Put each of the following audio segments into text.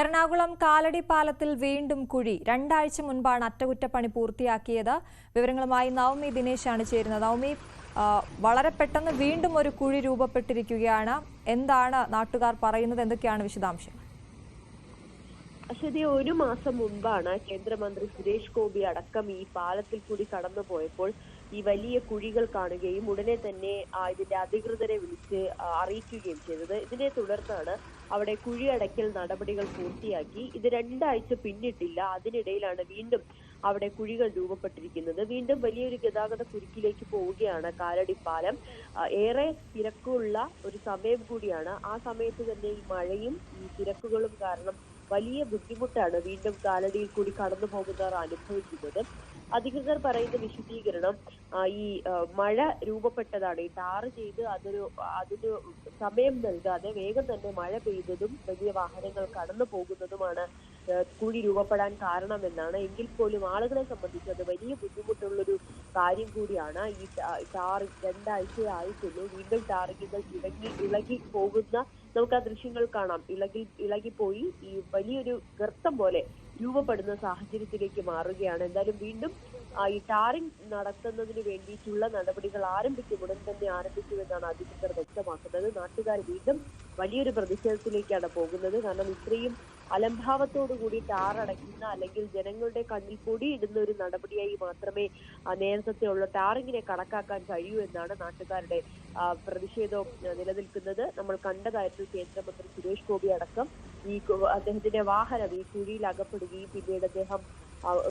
എറണാകുളം കാലടി പാലത്തിൽ വീണ്ടും കുഴി. രണ്ടാഴ്ച മുൻപാണ് അറ്റകുറ്റപ്പണി പൂർത്തിയാക്കിയത്. വിവരങ്ങളുമായി നവമി ദിനേശാണ് ചേരുന്നത്. നവമി വളരെ പെട്ടെന്ന് വീണ്ടും ഒരു കുഴി രൂപപ്പെട്ടിരിക്കുകയാണ്. എന്താണ് നാട്ടുകാർ പറയുന്നത്? എന്തൊക്കെയാണ് വിശദാംശങ്ങൾ? അശ്വതി ഒരു മാസം മുൻപാണ് കേന്ദ്രമന്ത്രി സുരേഷ് ഗോപി അടക്കം ഈ പാലത്തിൽ കൂടി കടന്നു പോയപ്പോൾ ഈ വലിയ കുഴികൾ കാണുകയും ഉടനെ തന്നെ ഇതിന്റെ അധികൃതരെ വിളിച്ച് അറിയിക്കുകയും ചെയ്തത്. ഇതിനെ തുടർന്നാണ് അവിടെ കുഴി അടയ്ക്കൽ നടപടികൾ പൂർത്തിയാക്കി. ഇത് രണ്ടാഴ്ച പിന്നിട്ടില്ല. അതിനിടയിലാണ് വീണ്ടും അവിടെ കുഴികൾ രൂപപ്പെട്ടിരിക്കുന്നത്. വീണ്ടും വലിയൊരു ഗതാഗത കുരുക്കിലേക്ക് പോവുകയാണ് കാലടി പാലം. ഏറെ തിരക്കുള്ള ഒരു സമയം കൂടിയാണ്. ആ സമയത്ത് തന്നെ ഈ മഴയും ഈ തിരക്കുകളും കാരണം വലിയ ബുദ്ധിമുട്ടാണ് വീണ്ടും കാലടിയിൽ കൂടി കടന്നു പോകുന്നവർ അനുഭവിക്കുന്നത്. അധികൃതർ പറയുന്ന വിശദീകരണം ഈ മഴ രൂപപ്പെട്ടതാണ്. ഈ ടാർ ചെയ്ത് അതൊരു അതിന് സമയം നൽകാതെ വേഗം തന്നെ മഴ പെയ്തതും വലിയ വാഹനങ്ങൾ കടന്നു പോകുന്നതുമാണ് കുഴി രൂപപ്പെടാൻ കാരണമെന്നാണ്. എങ്കിൽ പോലും ആളുകളെ സംബന്ധിച്ച് അത് വലിയ ബുദ്ധിമുട്ടുള്ളൊരു കാര്യം കൂടിയാണ്. ഈ ടാർ ടാർ രണ്ടാഴ്ചയായിട്ടുള്ളൂ. വീണ്ടും ടാറിങ്ങുകൾ ഇളകി ഇളകി പോകുന്ന നമുക്ക് ആ ദൃശ്യങ്ങൾ കാണാം. ഇളകി ഇളകിപ്പോയി ഈ വലിയൊരു ഗർത്തം പോലെ രൂപപ്പെടുന്ന സാഹചര്യത്തിലേക്ക് മാറുകയാണ്. എന്തായാലും വീണ്ടും ഈ ടാറിംഗ് നടത്തുന്നതിന് വേണ്ടിയിട്ടുള്ള നടപടികൾ ആരംഭിക്കും ഉടൻ തന്നെ ആരംഭിക്കുമെന്നാണ് അധികൃതർ വ്യക്തമാക്കുന്നത്. നാട്ടുകാർ വീണ്ടും വലിയൊരു പ്രതിഷേധത്തിലേക്കാണ് പോകുന്നത്. കാരണം ഇത്രയും അലംഭാവത്തോടു കൂടി ടാർ അടയ്ക്കുന്ന അല്ലെങ്കിൽ ജനങ്ങളുടെ കണ്ണിൽ പൊടിയിടുന്ന ഒരു നടപടിയായി മാത്രമേ നേരത്തെയുള്ള ടാറിങ്ങിനെ കണക്കാക്കാൻ കഴിയൂ എന്നാണ് നാട്ടുകാരുടെ പ്രതിഷേധവും നിലനിൽക്കുന്നത്. നമ്മൾ കണ്ടതായിരുന്നു കേന്ദ്രമന്ത്രി സുരേഷ് ഗോപി അടക്കം ഈ അദ്ദേഹത്തിന്റെ വാഹനം ഈ കുഴിയിൽ അകപ്പെടുകയും പിന്നീട് അദ്ദേഹം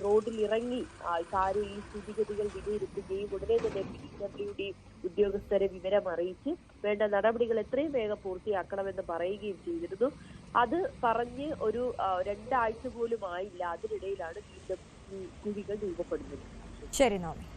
റോഡിൽ ഇറങ്ങി ആൾക്കാരെ ഈ സ്ഥിതിഗതികൾ വിലയിരുത്തുകയും ഉടനെ തന്നെ പി ഡബ്ല്യു ഡി ഉദ്യോഗസ്ഥരെ വിവരം അറിയിച്ച് വേണ്ട നടപടികൾ എത്രയും വേഗം പൂർത്തിയാക്കണമെന്ന് പറയുകയും ചെയ്തിരുന്നു. അത് പറഞ്ഞ് ഒരു രണ്ടാഴ്ച പോലും ആയില്ല. അതിനിടയിലാണ് വീണ്ടും കുഴികൾ രൂപപ്പെടുന്നത്. ശരി നവമി